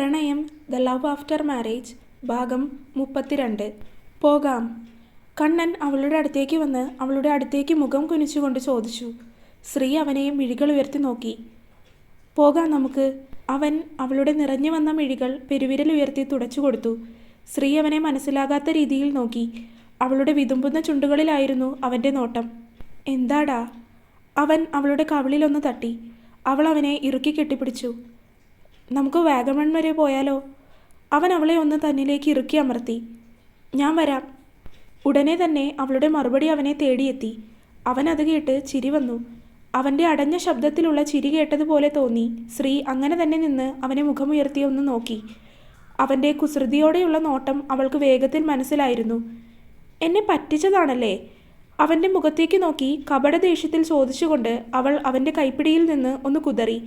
പ്രണയം the love after marriage ഭാഗം മുപ്പത്തിരണ്ട്. പോകാം. കണ്ണൻ അവളുടെ അടുത്തേക്ക് വന്ന് അവളുടെ അടുത്തേക്ക് മുഖം കുനിച്ചുകൊണ്ട് ചോദിച്ചു. ശ്രീ അവനെ മിഴികൾ ഉയർത്തി നോക്കി. പോകാം നമുക്ക്. അവൻ അവളുടെ നിറഞ്ഞു വന്ന മിഴികൾ പെരുവിരൽ ഉയർത്തി തുടച്ചു കൊടുത്തു. ശ്രീ അവനെ മനസ്സിലാകാത്ത രീതിയിൽ നോക്കി. അവളുടെ വിതുമ്പുന്ന ചുണ്ടുകളിലായിരുന്നു അവന്റെ നോട്ടം. എന്താടാ? അവൻ അവളുടെ കവിളിലൊന്ന് തട്ടി. അവൾ അവനെ ഇറുക്കി കെട്ടിപ്പിടിച്ചു. നമുക്ക് വാഗമൺ വരെ പോയാലോ? അവൻ അവളെ ഒന്ന് തന്നിലേക്ക് ഇറുക്കി അമർത്തി. ഞാൻ വരാം. ഉടനെ തന്നെ അവളുടെ മറുപടി അവനെ തേടിയെത്തി. അവൻ അത് കേട്ട് ചിരി വന്നു. അവന്റെ അടഞ്ഞ ശബ്ദത്തിലുള്ള ചിരി കേട്ടതുപോലെ തോന്നി. ശ്രീ അങ്ങനെ തന്നെ നിന്ന് അവനെ മുഖമുയർത്തി ഒന്ന് നോക്കി. അവന്റെ കുസൃതിയോടെയുള്ള നോട്ടം അവൾക്ക് വേഗത്തിൽ മനസ്സിലായിരുന്നു. എന്നെ പറ്റിച്ചതാണല്ലേ? അവന്റെ മുഖത്തേക്ക് നോക്കി കപട ദേഷ്യത്തിൽ ചോദിച്ചുകൊണ്ട് അവൾ അവന്റെ കൈപ്പിടിയിൽ നിന്ന് ഒന്ന് കുതറി.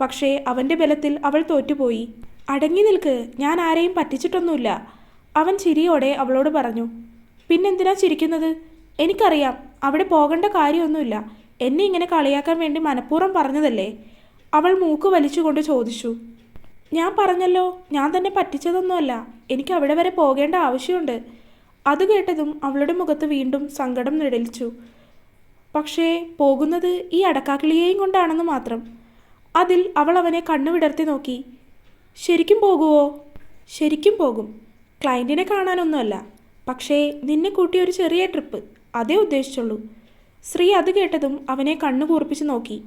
പക്ഷേ അവന്റെ ബലത്തിൽ അവൾ തോറ്റുപോയി. അടങ്ങി നിൽക്ക് ഞാൻ ആരെയും പറ്റിച്ചിട്ടൊന്നുമില്ല. അവൻ ചിരിയോടെ അവളോട് പറഞ്ഞു പിന്നെന്തിനാ ചിരിക്കുന്നത്? എനിക്കറിയാം അവിടെ പോകേണ്ട കാര്യമൊന്നുമില്ല. എന്നെ ഇങ്ങനെ കളിയാക്കാൻ വേണ്ടി മനഃപൂർവം പറഞ്ഞതല്ലേ? അവൾ മൂക്ക് വലിച്ചുകൊണ്ട് ചോദിച്ചു ഞാൻ പറഞ്ഞല്ലോ ഞാൻ തന്നെ പറ്റിച്ചതൊന്നുമല്ല. എനിക്ക് അവിടെ വരെ പോകേണ്ട ആവശ്യമുണ്ട്. അത് കേട്ടതും അവളുടെ മുഖത്ത് വീണ്ടും സങ്കടം നിഴലിച്ചു. പക്ഷേ പോകുന്നത് ഈ അടക്കാക്കിളിയെയും കൊണ്ടാണെന്ന് മാത്രം. അതിൽ അവൾ അവനെ കണ്ണുവിടർത്തി നോക്കി. ശരിക്കും പോകുമോ ശരിക്കും പോകും. ക്ലയന്റിനെ കാണാനൊന്നുമല്ല. പക്ഷേ നിന്നെ കൂട്ടി ഒരു ചെറിയ ട്രിപ്പ്. അതേ ഉദ്ദേശിച്ചുള്ളൂ. ശ്രീ അത് കേട്ടതും അവനെ കണ്ണു കൂർപ്പിച്ച് നോക്കി.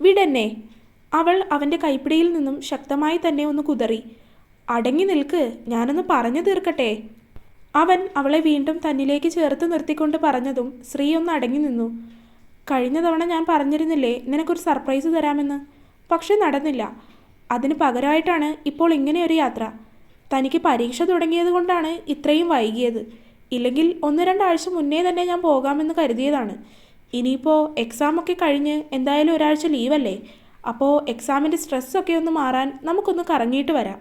വിടെന്നെ. അവൾ അവന്റെ കൈപ്പിടിയിൽ നിന്നും ശക്തമായി തന്നെ ഒന്ന് കുതറി. അടങ്ങി നിൽക്ക്. ഞാനൊന്ന് പറഞ്ഞു തീർക്കട്ടെ. അവൻ അവളെ വീണ്ടും തന്നിലേക്ക് ചേർത്ത് നിർത്തിക്കൊണ്ട് പറഞ്ഞതും ശ്രീ ഒന്ന് അടങ്ങി നിന്നു. കഴിഞ്ഞ തവണ ഞാൻ പറഞ്ഞിരുന്നില്ലേ നിനക്കൊരു സർപ്രൈസ് തരാമെന്ന്? പക്ഷെ നടന്നില്ല. അതിന് പകരമായിട്ടാണ് ഇപ്പോൾ ഇങ്ങനെ ഒരു യാത്ര. തനിക്ക് പരീക്ഷ തുടങ്ങിയത് കൊണ്ടാണ് ഇത്രയും വൈകിയത്. ഇല്ലെങ്കിൽ ഒന്ന് രണ്ടാഴ്ച മുന്നേ തന്നെ ഞാൻ പോകാമെന്ന് കരുതിയതാണ്. ഇനിയിപ്പോൾ എക്സാമൊക്കെ കഴിഞ്ഞ് എന്തായാലും ഒരാഴ്ച ലീവല്ലേ? അപ്പോൾ എക്സാമിന്റെ സ്ട്രെസ്സൊക്കെ ഒന്ന് മാറാൻ നമുക്കൊന്ന് കറങ്ങിയിട്ട് വരാം.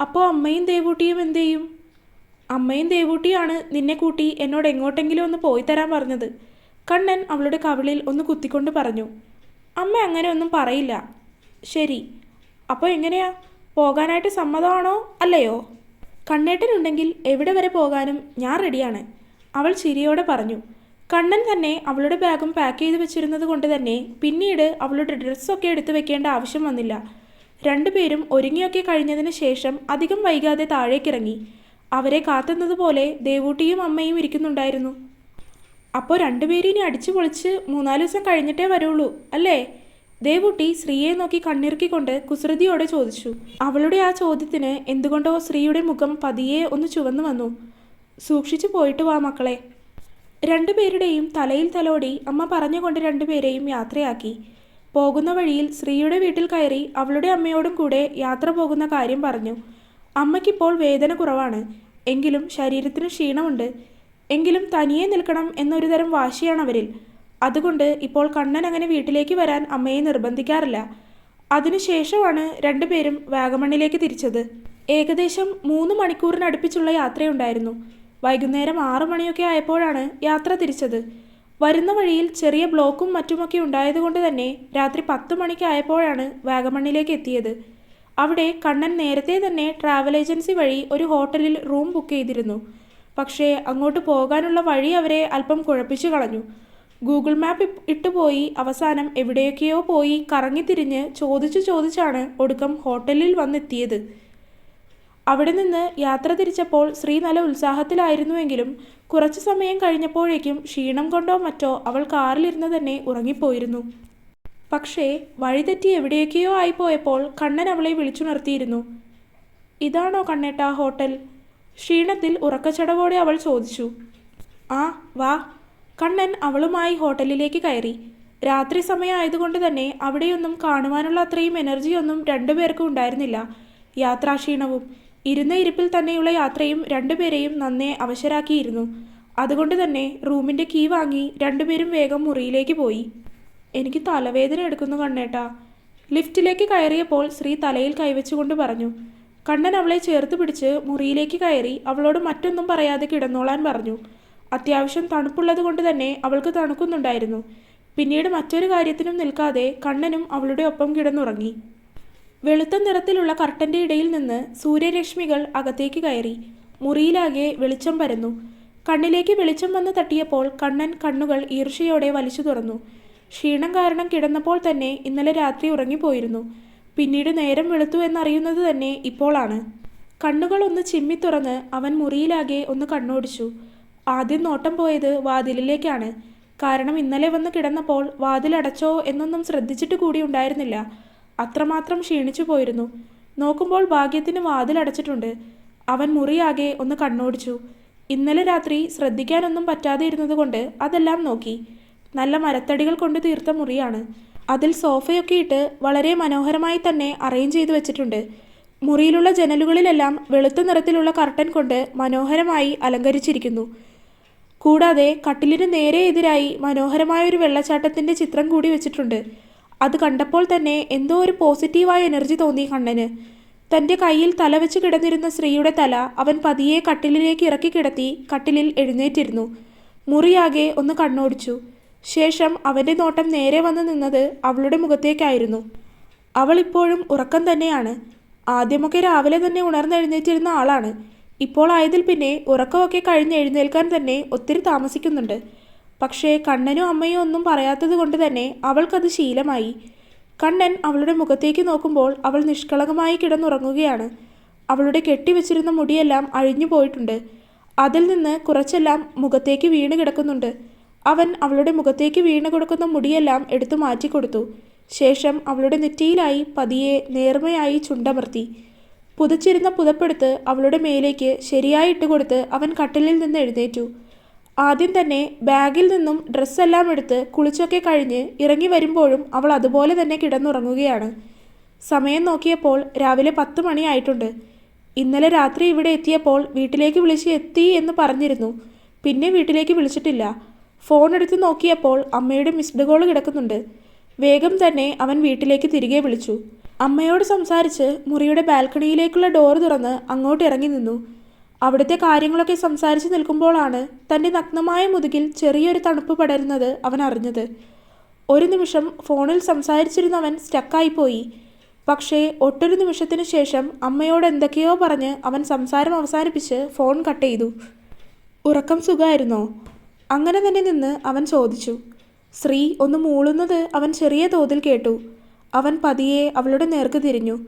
അപ്പോൾ അമ്മയും ദേവൂട്ടിയും എന്ത് ചെയ്യും? അമ്മയും ദേവൂട്ടിയാണ് നിന്നെ കൂട്ടി എന്നോട് എങ്ങോട്ടെങ്കിലും ഒന്ന് പോയി തരാൻ പറഞ്ഞത്. കണ്ണൻ അവളുടെ കവിളിൽ ഒന്ന് കുത്തിക്കൊണ്ട് പറഞ്ഞു. അമ്മ അങ്ങനെ ഒന്നും പറയില്ല. ശരി. അപ്പോൾ എങ്ങനെയാ? പോകാനായിട്ട് സമ്മതമാണോ? അല്ലയോ? കണ്ണേട്ടനുണ്ടെങ്കിൽ എവിടെ വരെ പോകാനും ഞാൻ റെഡിയാണ്. അവൾ ചിരിയോടെ പറഞ്ഞു. കണ്ണൻ തന്നെ അവളുടെ ബാഗും പാക്ക് ചെയ്ത് വെച്ചിരുന്നത് കൊണ്ട് തന്നെ പിന്നീട് അവളുടെ ഡ്രസ്സൊക്കെ എടുത്തു വെക്കേണ്ട ആവശ്യം വന്നില്ല. രണ്ടുപേരും ഒരുങ്ങിയൊക്കെ കഴിഞ്ഞതിന് ശേഷം അധികം വൈകാതെ താഴേക്കിറങ്ങി. അവരെ കാത്തുന്നതുപോലെ ദേവൂട്ടിയും അമ്മയും ഇരിക്കുന്നുണ്ടായിരുന്നു. അപ്പോൾ രണ്ടുപേരും ഇനി അടിച്ചു പൊളിച്ച് മൂന്നാൽ ദിവസം കഴിഞ്ഞിട്ടേ വരുള്ളൂ അല്ലേ? ദേവൂട്ടി ശ്രീയെ നോക്കി കണ്ണിറുക്കിക്കൊണ്ട് കുസൃതിയോടെ ചോദിച്ചു. അവളുടെ ആ ചോദ്യത്തിന് എന്തുകൊണ്ടോ ശ്രീയുടെ മുഖം പതിയെ ഒന്ന് ചുവന്നു വന്നു. സൂക്ഷിച്ചു പോയിട്ട് വാ മക്കളെ. രണ്ടുപേരുടെയും തലയിൽ തലോടി അമ്മ പറഞ്ഞുകൊണ്ട് രണ്ടുപേരെയും യാത്രയാക്കി. പോകുന്ന വഴിയിൽ ശ്രീയുടെ വീട്ടിൽ കയറി അവളുടെ അമ്മയോടും കൂടെ യാത്ര പോകുന്ന കാര്യം പറഞ്ഞു. അമ്മയ്ക്കിപ്പോൾ വേദന കുറവാണ്. എങ്കിലും ശരീരത്തിന് ക്ഷീണമുണ്ട്. എങ്കിലും തനിയെ നിൽക്കണം എന്നൊരു തരം വാശിയാണ് അവരിൽ അതുകൊണ്ട് ഇപ്പോൾ കണ്ണൻ അങ്ങനെ വീട്ടിലേക്ക് വരാൻ അമ്മയെ നിർബന്ധിക്കാറില്ല. അതിനുശേഷമാണ് രണ്ടുപേരും വാഗമണ്ണിലേക്ക് തിരിച്ചത്. ഏകദേശം മൂന്ന് മണിക്കൂറിനടുപ്പിച്ചുള്ള യാത്രയുണ്ടായിരുന്നു. വൈകുന്നേരം ആറു മണിയൊക്കെ ആയപ്പോഴാണ് യാത്ര തിരിച്ചത്. വരുന്ന വഴിയിൽ ചെറിയ ബ്ലോക്കും മറ്റുമൊക്കെ ഉണ്ടായതുകൊണ്ട് തന്നെ രാത്രി പത്ത് മണിക്കായപ്പോഴാണ് വാഗമണ്ണിലേക്ക് എത്തിയത്. അവിടെ കണ്ണൻ നേരത്തെ തന്നെ ട്രാവൽ ഏജൻസി വഴി ഒരു ഹോട്ടലിൽ റൂം ബുക്ക് ചെയ്തിരുന്നു. പക്ഷേ അങ്ങോട്ട് പോകാനുള്ള വഴി അവരെ അല്പം കുഴപ്പിച്ചു കളഞ്ഞു. ഗൂഗിൾ മാപ്പ് ഇട്ടുപോയി. അവസാനം എവിടെയൊക്കെയോ പോയി കറങ്ങിത്തിരിഞ്ഞ് ചോദിച്ചു ചോദിച്ചാണ് ഒടുക്കം ഹോട്ടലിൽ വന്നെത്തിയത്. അവിടെ നിന്ന് യാത്ര തിരിച്ചപ്പോൾ ശ്രീ നല്ല ഉത്സാഹത്തിലായിരുന്നുവെങ്കിലും കുറച്ചു സമയം കഴിഞ്ഞപ്പോഴേക്കും ക്ഷീണം കൊണ്ടോ മറ്റോ അവൾ കാറിലിരുന്ന് തന്നെ ഉറങ്ങിപ്പോയിരുന്നു. പക്ഷേ വഴിതെറ്റി എവിടെയൊക്കെയോ ആയിപ്പോയപ്പോൾ കണ്ണൻ അവളെ വിളിച്ചുണർത്തിയിരുന്നു. ഇതാണോ കണ്ണേട്ട ഹോട്ടൽ? ക്ഷീണത്തിൽ ഉറക്കച്ചടവോടെ അവൾ ചോദിച്ചു ആ വാ. കണ്ണൻ അവളുമായി ഹോട്ടലിലേക്ക് കയറി. രാത്രി സമയമായതുകൊണ്ട് തന്നെ അവിടെയൊന്നും കാണുവാനുള്ള അത്രയും എനർജിയൊന്നും രണ്ടുപേർക്കും ഉണ്ടായിരുന്നില്ല. യാത്രാക്ഷീണവും ഇരുന്ന ഇരിപ്പിൽ തന്നെയുള്ള യാത്രയും രണ്ടുപേരെയും നന്നേ അവശരാക്കിയിരുന്നു. അതുകൊണ്ട് തന്നെ റൂമിന്റെ കീ വാങ്ങി രണ്ടുപേരും വേഗം മുറിയിലേക്ക് പോയി. എനിക്ക് തലവേദന എടുക്കുന്നു കണ്ണേട്ടാ. ലിഫ്റ്റിലേക്ക് കയറിയപ്പോൾ ശ്രീ തലയിൽ കൈവച്ചുകൊണ്ട് പറഞ്ഞു കണ്ണൻ അവളെ ചേർത്ത് പിടിച്ച് മുറിയിലേക്ക് കയറി അവളോട് മറ്റൊന്നും പറയാതെ കിടന്നോളാൻ പറഞ്ഞു. അത്യാവശ്യം തണുപ്പുള്ളത് കൊണ്ട് തന്നെ അവൾക്ക് തണുക്കുന്നുണ്ടായിരുന്നു. പിന്നീട് മറ്റൊരു കാര്യത്തിനും നിൽക്കാതെ കണ്ണനും അവളുടെ ഒപ്പം കിടന്നുറങ്ങി. വെളുത്ത നിറത്തിലുള്ള കർട്ടന്റെ ഇടയിൽ നിന്ന് സൂര്യരശ്മികൾ അകത്തേക്ക് കയറി. മുറിയിലാകെ വെളിച്ചം പരന്നു. കണ്ണിലേക്ക് വെളിച്ചം വന്ന് തട്ടിയപ്പോൾ കണ്ണൻ കണ്ണുകൾ ഈർഷയോടെ വലിച്ചു തുറന്നു. ക്ഷീണം കാരണം കിടന്നപ്പോൾ തന്നെ ഇന്നലെ രാത്രി ഉറങ്ങിപ്പോയിരുന്നു. പിന്നീട് നേരം വെളുത്തു എന്നറിയുന്നത് തന്നെ ഇപ്പോളാണ്. കണ്ണുകൾ ഒന്ന് ചിമ്മി തുറന്ന് അവൻ മുറിയിലാകെ ഒന്ന് കണ്ണോടിച്ചു. ആദ്യം നോട്ടം പോയത് വാതിലിലേക്കാണ്. കാരണം ഇന്നലെ വന്ന് കിടന്നപ്പോൾ വാതിലടച്ചോ എന്നൊന്നും ശ്രദ്ധിച്ചിട്ട് കൂടി ഉണ്ടായിരുന്നില്ല. അത്രമാത്രം ക്ഷീണിച്ചു പോയിരുന്നു. നോക്കുമ്പോൾ ഭാഗ്യത്തിന് വാതിലടച്ചിട്ടുണ്ട്. അവൻ മുറിയാകെ ഒന്ന് കണ്ണോടിച്ചു. ഇന്നലെ രാത്രി ശ്രദ്ധിക്കാനൊന്നും പറ്റാതെ ഇരുന്നതുകൊണ്ട് അതെല്ലാം നോക്കി. നല്ല മരത്തടികൾ കൊണ്ട് തീർത്ത മുറിയാണ്. അതിൽ സോഫയൊക്കെ ഇട്ട് വളരെ മനോഹരമായി തന്നെ അറേഞ്ച് ചെയ്തു വെച്ചിട്ടുണ്ട്. മുറിയിലുള്ള ജനലുകളിലെല്ലാം വെളുത്ത നിറത്തിലുള്ള കർട്ടൻ കൊണ്ട് മനോഹരമായി അലങ്കരിച്ചിരിക്കുന്നു. കൂടാതെ കട്ടിലിന് നേരെ എതിരായി മനോഹരമായ ഒരു വെള്ളച്ചാട്ടത്തിന്റെ ചിത്രം കൂടി വെച്ചിട്ടുണ്ട്. അത് കണ്ടപ്പോൾ തന്നെ എന്തോ ഒരു പോസിറ്റീവായ എനർജി തോന്നി കണ്ണന്. തന്റെ കയ്യിൽ തല വെച്ച് കിടന്നിരുന്ന സ്ത്രീയുടെ തല അവൻ പതിയെ കട്ടിലിലേക്ക് ഇറക്കി കിടത്തി കട്ടിലിൽ എഴുന്നേറ്റിരുന്നു. മുറിയാകെ ഒന്ന് കണ്ണോടിച്ചു. ശേഷം അവന്റെ നോട്ടം നേരെ വന്നു നിന്നത് അവളുടെ മുഖത്തേക്കായിരുന്നു. അവൾ ഇപ്പോഴും ഉറക്കം തന്നെയാണ്. ആദ്യമൊക്കെ രാവിലെ തന്നെ ഉണർന്നെഴുന്നേറ്റിരുന്ന ആളാണ്. ഇപ്പോൾ ആയതിൽ പിന്നെ ഉറക്കമൊക്കെ കഴിഞ്ഞ് എഴുന്നേൽക്കാൻ തന്നെ ഒത്തിരി താമസിക്കുന്നുണ്ട്. പക്ഷേ കണ്ണനും അമ്മയും ഒന്നും പറയാത്തത് കൊണ്ട് തന്നെ അവൾക്കത് ശീലമായി. കണ്ണൻ അവളുടെ മുഖത്തേക്ക് നോക്കുമ്പോൾ അവൾ നിഷ്കളങ്കമായി കിടന്നുറങ്ങുകയാണ്. അവളുടെ കെട്ടിവെച്ചിരുന്ന മുടിയെല്ലാം അഴിഞ്ഞു പോയിട്ടുണ്ട് അതിൽ നിന്ന് കുറച്ചെല്ലാം മുഖത്തേക്ക് വീണ് കിടക്കുന്നുണ്ട്. അവൻ അവളുടെ മുഖത്തേക്ക് വീണു കൊടുക്കുന്ന മുടിയെല്ലാം എടുത്തു മാറ്റിക്കൊടുത്തു ശേഷം അവളുടെ നെറ്റിയിലായി പതിയെ നേർമയായി ചുണ്ടമർത്തി. പുതച്ചിരുന്ന പുതപ്പെടുത്ത് അവളുടെ മേലേക്ക് ശരിയായി ഇട്ടുകൊടുത്ത് അവൻ കട്ടിലിൽ നിന്ന് എഴുന്നേറ്റു. ആദ്യം തന്നെ ബാഗിൽ നിന്നും ഡ്രസ്സെല്ലാം എടുത്ത് കുളിച്ചൊക്കെ കഴിഞ്ഞ് ഇറങ്ങി വരുമ്പോഴും അവൾ അതുപോലെ തന്നെ കിടന്നുറങ്ങുകയാണ്. സമയം നോക്കിയപ്പോൾ രാവിലെ പത്ത് മണിയായിട്ടുണ്ട് ഇന്നലെ രാത്രി ഇവിടെ എത്തിയപ്പോൾ വീട്ടിലേക്ക് വിളിച്ച് എത്തി എന്ന് പറഞ്ഞിരുന്നു. പിന്നെ വീട്ടിലേക്ക് വിളിച്ചിട്ടില്ല. ഫോൺ എടുത്ത് നോക്കിയപ്പോൾ അമ്മയുടെ മിസ്ഡ് കോൾ കിടക്കുന്നുണ്ട്. വേഗം തന്നെ അവൻ വീട്ടിലേക്ക് തിരികെ വിളിച്ചു. അമ്മയോട് സംസാരിച്ച് മുറിയുടെ ബാൽക്കണിയിലേക്കുള്ള ഡോർ തുറന്ന് അങ്ങോട്ട് ഇറങ്ങി നിന്നു. അവിടുത്തെ കാര്യങ്ങളൊക്കെ സംസാരിച്ച് നിൽക്കുമ്പോഴാണ് തന്റെ നഗ്നമായ മുതുകിൽ ചെറിയൊരു തണുപ്പ് പടരുന്നത് അവൻ അറിഞ്ഞത്. ഒരു നിമിഷം ഫോണിൽ സംസാരിച്ചിരുന്നവൻ സ്റ്റക്കായിപ്പോയി പക്ഷേ ഒട്ടൊരു നിമിഷത്തിന് ശേഷം അമ്മയോട് എന്തൊക്കെയോ പറഞ്ഞ് അവൻ സംസാരം അവസാനിപ്പിച്ച് ഫോൺ കട്ട് ചെയ്തു. ഉറക്കം സുഖമായിരുന്നോ അങ്ങനെ തന്നെ നിന്ന് അവൻ ചോദിച്ചു ശ്രീ ഒന്ന് മൂളുന്നത് അവൻ ചെറിയ തോതിൽ കേട്ടു. അവൻ പതിയെ അവളുടെ നേർക്ക് തിരിഞ്ഞു.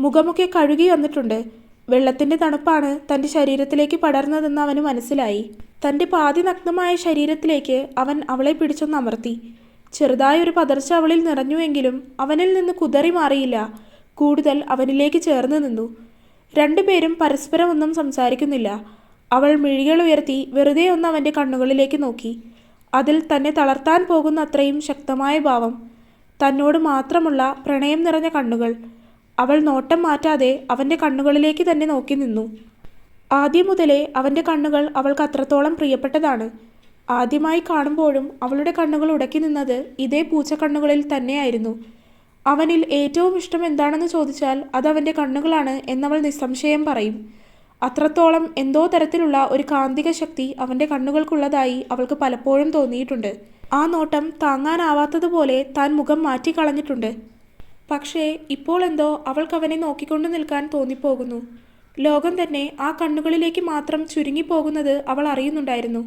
മുഖമൊക്കെ കഴുകി വന്നിട്ടുണ്ട്. വെള്ളത്തിന്റെ തണുപ്പാണ് തന്റെ ശരീരത്തിലേക്ക് പടർന്നതെന്ന് അവന് മനസ്സിലായി. തന്റെ പാതി നഗ്നമായ ശരീരത്തിലേക്ക് അവൻ അവളെ പിടിച്ചൊന്ന് അമർത്തി. ചെറുതായൊരു പതർച്ച അവളിൽ നിറഞ്ഞുവെങ്കിലും അവനിൽ നിന്ന് കുതറി മാറിയില്ല. കൂടുതൽ അവനിലേക്ക് ചേർന്ന് നിന്നു. രണ്ടുപേരും പരസ്പരം ഒന്നും സംസാരിക്കുന്നില്ല. അവൾ മിഴികൾ ഉയർത്തി വെറുതെ ഒന്ന് അവന്റെ കണ്ണുകളിലേക്ക് നോക്കി. അതിൽ തന്നെ തളർത്താൻ പോകുന്ന അത്രയും ശക്തമായ ഭാവം തന്നോട് മാത്രമുള്ള പ്രണയം നിറഞ്ഞ കണ്ണുകൾ. അവൾ നോട്ടം മാറ്റാതെ അവന്റെ കണ്ണുകളിലേക്ക് തന്നെ നോക്കി നിന്നു. ആദ്യം മുതലേ അവന്റെ കണ്ണുകൾ അവൾക്ക് അത്രത്തോളം പ്രിയപ്പെട്ടതാണ്. ആദ്യമായി കാണുമ്പോഴും അവളുടെ കണ്ണുകൾ ഉടക്കി നിന്നത് ഇതേ പൂച്ചക്കണ്ണുകളിൽ തന്നെയായിരുന്നു. അവനിൽ ഏറ്റവും ഇഷ്ടം എന്താണെന്ന് ചോദിച്ചാൽ അത് അവന്റെ കണ്ണുകളാണ് എന്നവൾ നിസ്സംശയം പറയും. അത്രത്തോളം എന്തോ തരത്തിലുള്ള ഒരു കാന്തിക ശക്തി അവന്റെ കണ്ണുകൾക്കുള്ളതായി അവൾക്ക് പലപ്പോഴും തോന്നിയിട്ടുണ്ട്. ആ നോട്ടം താങ്ങാനാവാത്തതുപോലെ താൻ മുഖം മാറ്റിക്കളഞ്ഞിട്ടുണ്ട്. പക്ഷേ ഇപ്പോൾ എന്തോ അവൾക്ക് അവനെ നോക്കിക്കൊണ്ട് നിൽക്കാൻ തോന്നിപ്പോകുന്നു. ലോകം തന്നെ ആ കണ്ണുകളിലേക്ക് മാത്രം ചുരുങ്ങിപ്പോകുന്നത് അവൾ അറിയുന്നുണ്ടായിരുന്നു.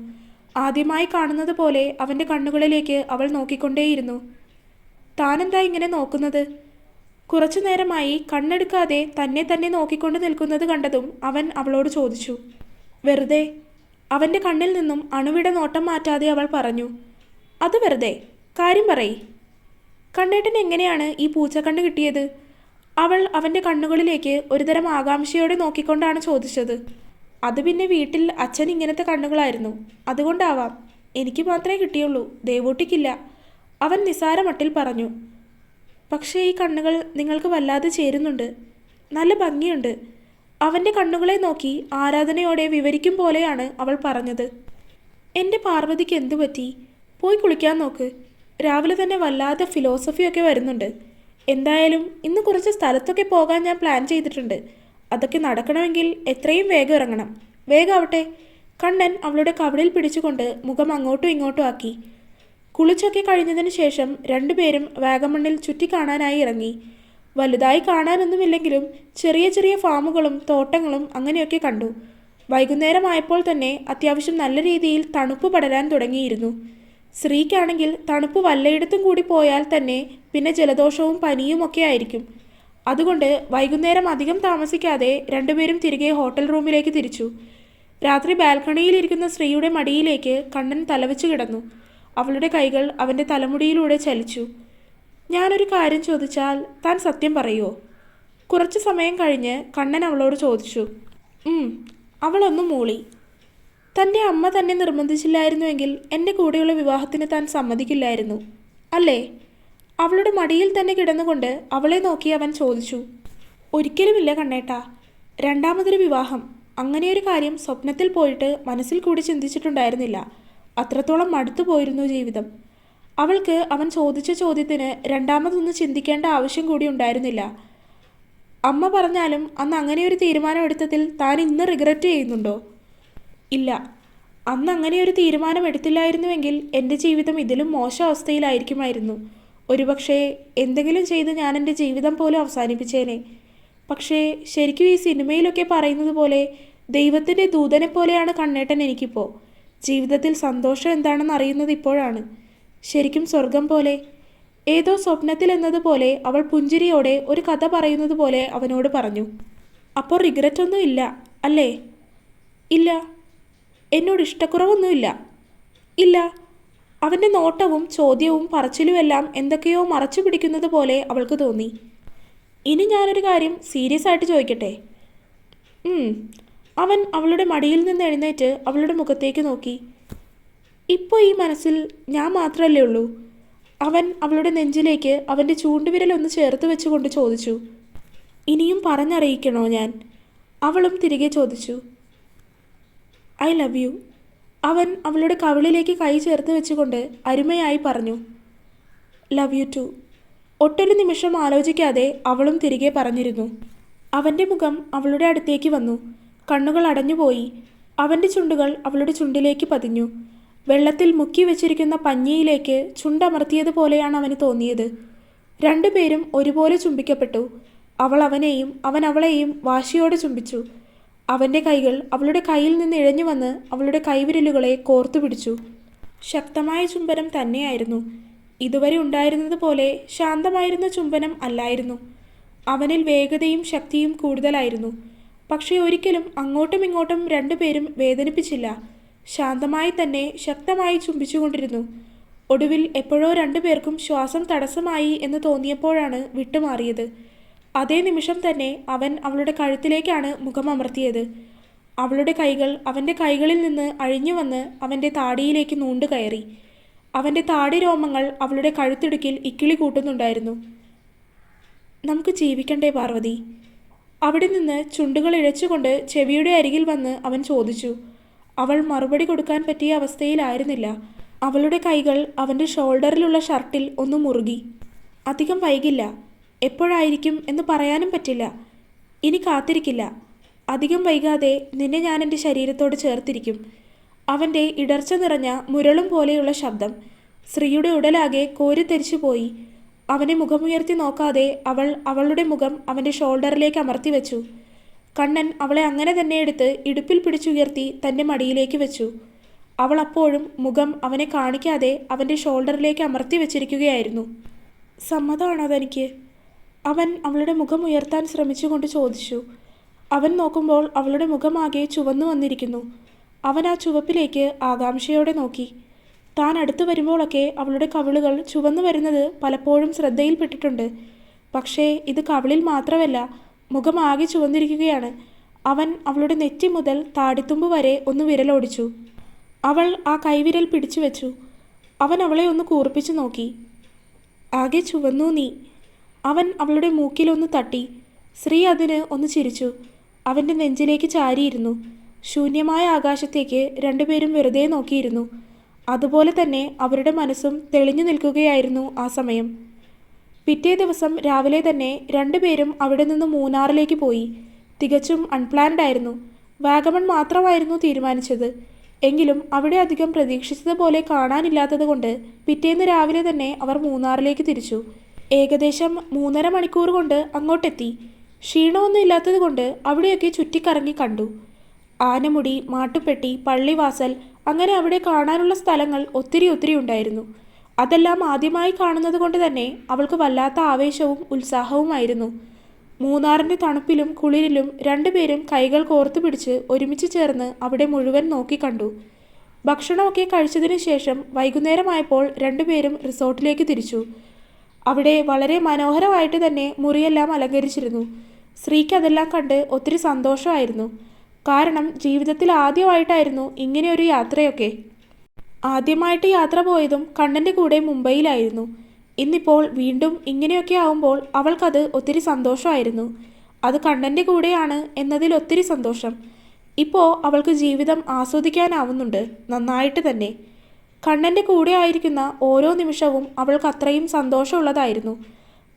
ആദ്യമായി കാണുന്നത് പോലെ അവന്റെ കണ്ണുകളിലേക്ക് അവൾ നോക്കിക്കൊണ്ടേയിരുന്നു. താനെന്താ ഇങ്ങനെ നോക്കുന്നത്? കുറച്ചു നേരമായി കണ്ണെടുക്കാതെ തന്നെ തന്നെ നോക്കിക്കൊണ്ട് നിൽക്കുന്നത് കണ്ടതും അവൻ അവളോട് ചോദിച്ചു വെറുതെ? അവന്റെ കണ്ണിൽ നിന്നും അണുവിടെ നോട്ടം മാറ്റാതെ അവൾ പറഞ്ഞു അത് വെറുതെ? കാര്യം പറയ്. കണ്ണേട്ടൻ എങ്ങനെയാണ് ഈ പൂച്ചക്കണ്ണ് കിട്ടിയത്? അവൾ അവന്റെ കണ്ണുകളിലേക്ക് ഒരുതരം ആകാംക്ഷയോടെ നോക്കിക്കൊണ്ടാണ് ചോദിച്ചത്. അത് പിന്നെ വീട്ടിൽ അച്ഛൻ ഇങ്ങനത്തെ കണ്ണുകളായിരുന്നു. അതുകൊണ്ടാവാം. എനിക്ക് മാത്രമേ കിട്ടിയുള്ളൂ. ദേവൂട്ടിക്കില്ല. അവൻ നിസാരമട്ടിൽ പറഞ്ഞു പക്ഷേ ഈ കണ്ണുകൾ നിങ്ങൾക്ക് വല്ലാതെ ചേരുന്നുണ്ട്. നല്ല ഭംഗിയുണ്ട്. അവന്റെ കണ്ണുകളെ നോക്കി ആരാധനയോടെ വിവരിക്കും പോലെയാണ് അവൾ പറഞ്ഞത്. എന്റെ പാർവതിക്ക് എന്തു പറ്റി? പോയി കുളിക്കാൻ നോക്ക്. രാവിലെ തന്നെ വല്ലാതെ ഫിലോസഫിയൊക്കെ വരുന്നുണ്ട്. എന്തായാലും ഇന്ന് കുറച്ച് സ്ഥലത്തൊക്കെ പോകാൻ ഞാൻ പ്ലാൻ ചെയ്തിട്ടുണ്ട്. അതൊക്കെ നടക്കണമെങ്കിൽ എത്രയും വേഗം ഇറങ്ങണം. വേഗം ആവട്ടെ. കണ്ണൻ അവളുടെ കവിളിൽ പിടിച്ചുകൊണ്ട് മുഖം അങ്ങോട്ടും ഇങ്ങോട്ടും ആക്കി. കുളിച്ചൊക്കെ കഴിഞ്ഞതിന് ശേഷം രണ്ടുപേരും വാഗമണ്ണിൽ ചുറ്റിക്കാണാനായി ഇറങ്ങി. വലുതായി കാണാനൊന്നുമില്ലെങ്കിലും ചെറിയ ചെറിയ ഫാമുകളും തോട്ടങ്ങളും അങ്ങനെയൊക്കെ കണ്ടു. വൈകുന്നേരമായപ്പോൾ തന്നെ അത്യാവശ്യം നല്ല രീതിയിൽ തണുപ്പ് പടരാൻ തുടങ്ങിയിരുന്നു. സ്ത്രീക്കാണെങ്കിൽ തണുപ്പ് വല്ലയിടത്തും കൂടി പോയാൽ തന്നെ പിന്നെ ജലദോഷവും പനിയുമൊക്കെ ആയിരിക്കും. അതുകൊണ്ട് വൈകുന്നേരം അധികം താമസിക്കാതെ രണ്ടുപേരും തിരികെ ഹോട്ടൽ റൂമിലേക്ക് തിരിച്ചു. രാത്രി ബാൽക്കണിയിലിരിക്കുന്ന സ്ത്രീയുടെ മടിയിലേക്ക് കണ്ണൻ തലവെച്ച് കിടന്നു. അവളുടെ കൈകൾ അവന്റെ തലമുടിയിലൂടെ ചലിച്ചു. ഞാനൊരു കാര്യം ചോദിച്ചാൽ താൻ സത്യം പറയുമോ കുറച്ച് സമയം കഴിഞ്ഞ് കണ്ണൻ അവളോട് ചോദിച്ചു. അവളൊന്നും മൂളി. തന്റെ അമ്മ തന്നെ നിർബന്ധിച്ചില്ലായിരുന്നുവെങ്കിൽ എന്റെ കൂടെയുള്ള വിവാഹത്തിന് താൻ സമ്മതിക്കില്ലായിരുന്നു അല്ലേ? അവളുടെ മടിയിൽ തന്നെ കിടന്നുകൊണ്ട് അവളെ നോക്കി അവൻ ചോദിച്ചു. ഒരിക്കലുമില്ല കണ്ണേട്ടാ രണ്ടാമതൊരു വിവാഹം. അങ്ങനെയൊരു കാര്യം സ്വപ്നത്തിൽ പോയിട്ട് മനസ്സിൽ കൂടി ചിന്തിച്ചിട്ടുണ്ടായിരുന്നില്ല. അത്രത്തോളം മടുത്തു പോയിരുന്നു ജീവിതം. അവൾക്ക് അവൻ ചോദിച്ച ചോദ്യത്തിന് രണ്ടാമതൊന്നും ചിന്തിക്കേണ്ട ആവശ്യം കൂടി ഉണ്ടായിരുന്നില്ല. അമ്മ പറഞ്ഞാലും അന്ന് അങ്ങനെ ഒരു തീരുമാനം എടുത്തതിൽ താൻ ഇന്ന് റിഗ്രറ്റ് ചെയ്യുന്നുണ്ടോ? ഇല്ല. അന്ന് അങ്ങനെ ഒരു തീരുമാനം എടുത്തില്ലായിരുന്നുവെങ്കിൽ എന്റെ ജീവിതം ഇതിലും മോശം അവസ്ഥയിലായിരിക്കുമായിരുന്നു. ഒരുപക്ഷേ എന്തെങ്കിലും ചെയ്ത് ഞാൻ എന്റെ ജീവിതം പോലും അവസാനിപ്പിച്ചേനെ. പക്ഷേ ശരിക്കും ഈ സിനിമയിലൊക്കെ പറയുന്നത് പോലെ ദൈവത്തിന്റെ ദൂതനെ പോലെയാണ് കണ്ണേട്ടൻ എനിക്കിപ്പോൾ ജീവിതത്തിൽ സന്തോഷം എന്താണെന്ന് അറിയുന്നത് ഇപ്പോഴാണ്. ശരിക്കും സ്വർഗം പോലെ. ഏതോ സ്വപ്നത്തിൽ എന്നതുപോലെ അവൾ പുഞ്ചിരിയോടെ ഒരു കഥ പറയുന്നത് പോലെ അവനോട് പറഞ്ഞു. അപ്പോൾ റിഗ്രറ്റ് ഒന്നും ഇല്ല അല്ലേ? ഇല്ല. എന്നോട് ഇഷ്ടക്കുറവൊന്നുമില്ല. ഇല്ല. അവന്റെ നോട്ടവും ചോദ്യവും പറച്ചിലുമെല്ലാം എന്തൊക്കെയോ മറച്ചു പിടിക്കുന്നത് പോലെ അവൾക്ക് തോന്നി. ഇനി ഞാനൊരു കാര്യം സീരിയസ് ആയിട്ട് ചോദിക്കട്ടെ. അവൻ അവളുടെ മടിയിൽ നിന്ന് എഴുന്നേറ്റ് അവളുടെ മുഖത്തേക്ക് നോക്കി. ഇപ്പോൾ ഈ മനസ്സിൽ ഞാൻ മാത്രമല്ലേ ഉള്ളൂ? അവൻ അവളുടെ നെഞ്ചിലേക്ക് അവന്റെ ചൂണ്ടുവിരൽ ഒന്ന് ചേർത്ത് വെച്ചുകൊണ്ട് ചോദിച്ചു. ഇനിയും പറഞ്ഞറിയിക്കണോ ഞാൻ? അവളും തിരികെ ചോദിച്ചു. I love you. അവൻ അവളുടെ കവിളിലേക്ക് കൈ ചേർത്ത് വെച്ചുകൊണ്ട് അരുമയായി പറഞ്ഞു. Love you too. ഒട്ടൊരു നിമിഷം ആലോചിക്കാതെ അവളും തിരികെ പറഞ്ഞിരുന്നു. അവന്റെ മുഖം അവളുടെ അടുത്തേക്ക് വന്നു. കണ്ണുകൾ അടഞ്ഞുപോയി. അവന്റെ ചുണ്ടുകൾ അവളുടെ ചുണ്ടിലേക്ക് പതിഞ്ഞു. വെള്ളത്തിൽ മുക്കി വെച്ചിരിക്കുന്ന പഞ്ഞിയിലേക്ക് ചുണ്ടമർത്തിയതുപോലെയാണ് അവന് തോന്നിയത്. രണ്ടുപേരും ഒരുപോലെ ചുംബിക്കപ്പെട്ടു. അവൾ അവനെയും അവൻ അവളെയും വാശിയോടെ ചുംബിച്ചു. അവന്റെ കൈകൾ അവളുടെ കയ്യിൽ നിന്ന് ഇഴഞ്ഞു വന്ന് അവളുടെ കൈവിരലുകളെ കോർത്തു പിടിച്ചു. ശക്തമായ ചുംബനം തന്നെയായിരുന്നു. ഇതുവരെ ഉണ്ടായിരുന്നത് പോലെ ശാന്തമായിരുന്ന ചുംബനം അല്ലായിരുന്നു. അവനിൽ വേഗതയും ശക്തിയും കൂടുതലായിരുന്നു. പക്ഷേ ഒരിക്കലും അങ്ങോട്ടും ഇങ്ങോട്ടും രണ്ടുപേരും വേദനിപ്പിച്ചില്ല. ശാന്തമായി തന്നെ ശക്തമായി ചുംബിച്ചുകൊണ്ടിരുന്നു. ഒടുവിൽ എപ്പോഴോ രണ്ടുപേർക്കും ശ്വാസം തടസ്സമായി എന്ന് തോന്നിയപ്പോഴാണ് വിട്ടുമാറിയത്. അതേ നിമിഷം തന്നെ അവൻ അവളുടെ കഴുത്തിലേക്കാണ് മുഖം അമർത്തിയത്. അവളുടെ കൈകൾ അവന്റെ കൈകളിൽ നിന്ന് അഴിഞ്ഞു വന്ന് അവന്റെ താടിയിലേക്ക് നൂണ്ടു കയറി. അവന്റെ താടി രോമങ്ങൾ അവളുടെ കഴുത്തിടുക്കിൽ ഇക്കിളി കൂട്ടുന്നുണ്ടായിരുന്നു. നമുക്ക് ജീവിക്കണ്ടേ പാർവതി? അവിടെ നിന്ന് ചുണ്ടുകൾ ഇഴച്ചുകൊണ്ട് ചെവിയുടെ അരികിൽ വന്ന് അവൻ ചോദിച്ചു അവൾ മറുപടി കൊടുക്കാൻ പറ്റിയ അവസ്ഥയിലായിരുന്നില്ല. അവളുടെ കൈകൾ അവന്റെ ഷോൾഡറിലുള്ള ഷർട്ടിൽ ഒന്ന് മുറുകി. അധികം വൈകില്ല. എപ്പോഴായിരിക്കും എന്ന് പറയാനും പറ്റില്ല. ഇനി കാത്തിരിക്കില്ല. അധികം വൈകാതെ നിന്നെ ഞാൻ എന്റെ ശരീരത്തോട് ചേർത്തിരിക്കും. അവന്റെ ഇടർച്ച നിറഞ്ഞ മുരളും പോലെയുള്ള ശബ്ദം സ്ത്രീയുടെ ഉടലാകെ കോരിത്തെരിച്ചു പോയി അവനെ മുഖമുയർത്തി നോക്കാതെ അവൾ അവളുടെ മുഖം അവന്റെ ഷോൾഡറിലേക്ക് അമർത്തി വെച്ചു. കണ്ണൻ അവളെ അങ്ങനെ തന്നെ എടുത്ത് ഇടുപ്പിൽ പിടിച്ചുയർത്തി തന്റെ മടിയിലേക്ക് വെച്ചു. അവൾ അപ്പോഴും മുഖം അവനെ കാണിക്കാതെ അവന്റെ ഷോൾഡറിലേക്ക് അമർത്തി വെച്ചിരിക്കുകയായിരുന്നു. സമ്മതമാണോ അതെനിക്ക്? അവൻ അവളുടെ മുഖം ഉയർത്താൻ ശ്രമിച്ചുകൊണ്ട് ചോദിച്ചു. അവൻ നോക്കുമ്പോൾ അവളുടെ മുഖമാകെ ചുവന്നു വന്നിരിക്കുന്നു. അവൻ ആ ചുവപ്പിലേക്ക് ആകാംക്ഷയോടെ നോക്കി. താൻ അടുത്തു വരുമ്പോഴൊക്കെ അവളുടെ കവിളുകൾ ചുവന്നു വരുന്നത് പലപ്പോഴും ശ്രദ്ധയിൽപ്പെട്ടിട്ടുണ്ട്. പക്ഷേ ഇത് കവിളിൽ മാത്രമല്ല മുഖമാകെ ചുവന്നിരിക്കുകയാണ്. അവൻ അവളുടെ നെറ്റി മുതൽ താടിത്തുമ്പ് വരെ ഒന്ന് വിരലോടിച്ചു. അവൾ ആ കൈവിരൽ പിടിച്ചു വെച്ചു. അവൻ അവളെ ഒന്ന് കൂർപ്പിച്ചു നോക്കി. ആകെ ചുവന്നു നീ. അവൻ അവളുടെ മൂക്കിലൊന്ന് തട്ടി. ശ്രീ അതിന് ഒന്ന് ചിരിച്ചു. അവന്റെ നെഞ്ചിലേക്ക് ചാരിയിരുന്നു. ശൂന്യമായ ആകാശത്തേക്ക് രണ്ടുപേരും വെറുതെ നോക്കിയിരുന്നു. അതുപോലെ തന്നെ അവരുടെ മനസ്സും തെളിഞ്ഞു നിൽക്കുകയായിരുന്നു ആ സമയം. പിറ്റേ ദിവസം രാവിലെ തന്നെ രണ്ടുപേരും അവിടെ നിന്ന് മൂന്നാറിലേക്ക് പോയി. തികച്ചും അൺപ്ലാൻഡ് ആയിരുന്നു. വാഗമൺ മാത്രമായിരുന്നു തീരുമാനിച്ചത്. എങ്കിലും അവിടെ അധികം പ്രതീക്ഷിച്ചതുപോലെ കാണാനില്ലാത്തതുകൊണ്ട് പിറ്റേന്ന് രാവിലെ തന്നെ അവർ മൂന്നാറിലേക്ക് തിരിച്ചു. ഏകദേശം മൂന്നര മണിക്കൂർ കൊണ്ട് അങ്ങോട്ടെത്തി. ക്ഷീണമൊന്നും ഇല്ലാത്തത് കൊണ്ട് അവിടെയൊക്കെ ചുറ്റിക്കറങ്ങി കണ്ടു. ആനമുടി മാട്ടുപ്പെട്ടി പള്ളിവാസൽ അങ്ങനെ അവിടെ കാണാനുള്ള സ്ഥലങ്ങൾ ഒത്തിരി ഒത്തിരി ഉണ്ടായിരുന്നു. അതെല്ലാം ആദ്യമായി കാണുന്നത് കൊണ്ട് തന്നെ അവൾക്ക് വല്ലാത്ത ആവേശവും ഉത്സാഹവുമായിരുന്നു. മൂന്നാറിന്റെ തണുപ്പിലും കുളിരിലും രണ്ടുപേരും കൈകൾ കോർത്തു പിടിച്ച് ഒരുമിച്ച് ചേർന്ന് അവിടെ മുഴുവൻ നോക്കിക്കണ്ടു ഭക്ഷണമൊക്കെ കഴിച്ചതിന് ശേഷം വൈകുന്നേരമായപ്പോൾ രണ്ടുപേരും റിസോർട്ടിലേക്ക് തിരിച്ചു. അവിടെ വളരെ മനോഹരമായിട്ട് തന്നെ മുറിയെല്ലാം അലങ്കരിച്ചിരുന്നു. സ്ത്രീക്ക് അതെല്ലാം കണ്ട് ഒത്തിരി സന്തോഷമായിരുന്നു. കാരണം ജീവിതത്തിൽ ആദ്യമായിട്ടായിരുന്നു ഇങ്ങനെയൊരു യാത്രയൊക്കെ. ആദ്യമായിട്ട് യാത്ര പോയതും കണ്ണന്റെ കൂടെ മുംബൈയിലായിരുന്നു. ഇന്നിപ്പോൾ വീണ്ടും ഇങ്ങനെയൊക്കെ ആവുമ്പോൾ അവൾക്കത് ഒത്തിരി സന്തോഷമായിരുന്നു. അത് കണ്ണന്റെ കൂടെയാണ് എന്നതിൽ ഒത്തിരി സന്തോഷം. ഇപ്പോൾ അവൾക്ക് ജീവിതം ആസ്വദിക്കാനാവുന്നുണ്ട് നന്നായിട്ട് തന്നെ. കണ്ണന്റെ കൂടെ ആയിരിക്കുന്ന ഓരോ നിമിഷവും അവൾക്ക് അത്രയും സന്തോഷമുള്ളതായിരുന്നു.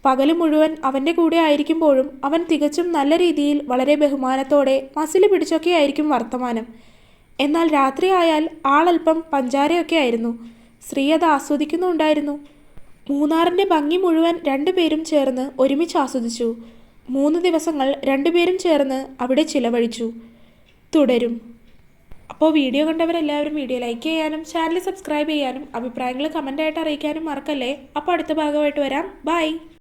പകൽ മുഴുവൻ അവന്റെ കൂടെ ആയിരിക്കുമ്പോഴും അവൻ തികച്ചും നല്ല രീതിയിൽ വളരെ ബഹുമാനത്തോടെ മസിൽ പിടിച്ചൊക്കെ ആയിരിക്കും വർത്തമാനം. എന്നാൽ രാത്രിയായാൽ ആളല്പം പഞ്ചാരയൊക്കെ ആയിരുന്നു. സ്ത്രീ അത് ആസ്വദിക്കുന്നുണ്ടായിരുന്നു. മൂന്നാറിന്റെ ഭംഗി മുഴുവൻ രണ്ടുപേരും ചേർന്ന് ഒരുമിച്ച് ആസ്വദിച്ചു. മൂന്ന് ദിവസങ്ങൾ രണ്ടുപേരും ചേർന്ന് അവിടെ ചിലവഴിച്ചു. തുടരും. അപ്പോൾ വീഡിയോ കണ്ടവരെല്ലാവരും വീഡിയോ ലൈക്ക് ചെയ്യാനും ചാനൽ സബ്സ്ക്രൈബ് ചെയ്യാനും അഭിപ്രായങ്ങൾ കമന്റായിട്ട് അറിയിക്കാനും മറക്കല്ലേ? അപ്പോൾ അടുത്ത ഭാഗമായിട്ട് വരാം. ബൈ